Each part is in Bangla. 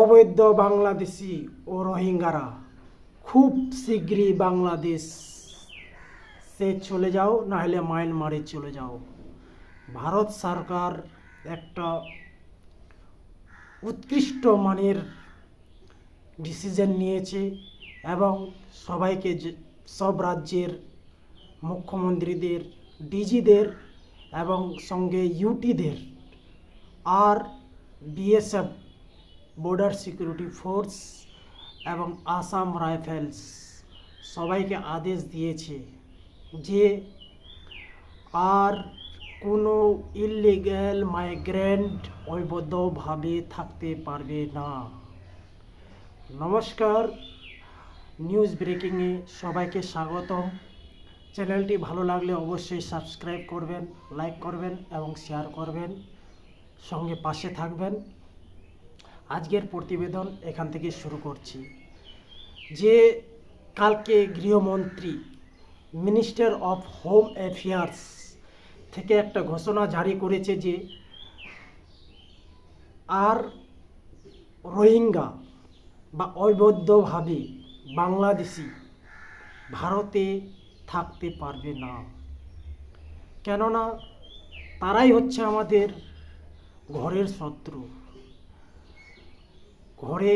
অবৈধ বাংলাদেশি ও রোহিঙ্গারা খুব শীঘ্রই বাংলাদেশ সে চলে যাও, নাহলে মায়ানমারে চলে যাও। ভারত সরকার একটা উৎকৃষ্ট মানের ডিসিশন নিয়েছে এবং সবাইকে সব রাজ্যের মুখ্যমন্ত্রীদের, ডিজিদের এবং সঙ্গে ইউটিদের আর বিএসএফ বর্ডার সিকিউরিটি ফোর্স এবং আসাম রাইফেলস সবাইকে আদেশ দিয়েছে যে আর কোনো ইলিগ্যাল মাইগ্রেন্ট অবৈধভাবে থাকতে পারবে না। নমস্কার নিউজ ব্রেকিংয়ে সবাইকে স্বাগতম। চ্যানেলটি ভালো লাগলে অবশ্যই সাবস্ক্রাইব করবেন লাইক করবেন এবং শেয়ার করবেন। সঙ্গে পাশে থাকবেন। আজকের প্রতিবেদন এখান থেকে শুরু করছি। যে কালকে গৃহমন্ত্রী, মিনিস্টার অফ হোম অ্যাফেয়ার্স থেকে একটা ঘোষণা জারি করেছে যে আর রোহিঙ্গা বা অবৈধভাবে বাংলাদেশি ভারতে থাকতে পারবে না। কেননা তারাই হচ্ছে আমাদের ঘরের শত্রু। ঘরে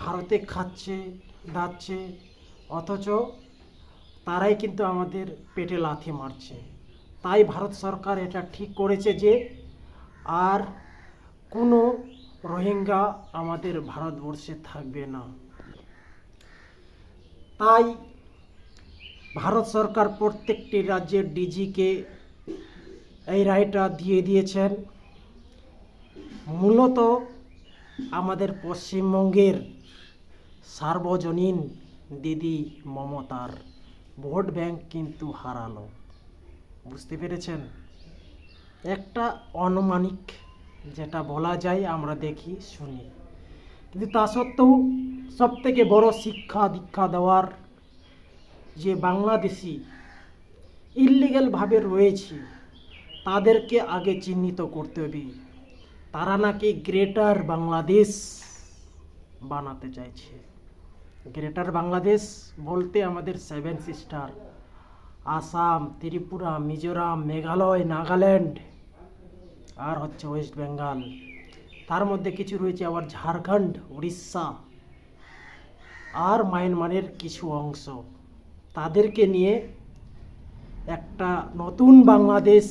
ভারতে খাচ্ছে, দাচ্ছে, অথচ তারাই কিন্তু আমাদের পেটে লাথি মারছে। তাই ভারত সরকার এটা ঠিক করেছে যে, আর কোনো রোহিঙ্গা আমাদের ভারতবর্ষে থাকবে না। তাই ভারত সরকার প্রত্যেকটি রাজ্যের ডিজিকে এই রায়টা দিয়ে দিয়েছেন। মূলত আমাদের পশ্চিমবঙ্গের সার্বজনীন দিদি মমতার ভোট ব্যাংক কিন্তু হারালো। বুঝতে পেরেছেন? একটা অনুমানিক যেটা বলা যায়, আমরা দেখি, শুনি। কিন্তু তা সত্ত্বেও সব থেকে বড় শিক্ষা দীক্ষা দেওয়ার যে বাংলাদেশি ইলিগ্যালভাবে রয়েছে, তাদেরকে আগে চিহ্নিত করতে হবে। তারা নাকি গ্রেটার বাংলাদেশ বানাতে চাইছে। গ্রেটার বাংলাদেশ বলতে আমাদের সেভেন সিস্টার, আসাম, ত্রিপুরা, মিজোরাম, মেঘালয়, নাগাল্যান্ড আর হচ্ছে ওয়েস্ট বেঙ্গল। তার মধ্যে কিছু রয়েছে আবার ঝাড়খণ্ড, উড়িষ্যা আর মায়ানমারের কিছু অংশ। তাদেরকে নিয়ে একটা নতুন বাংলাদেশ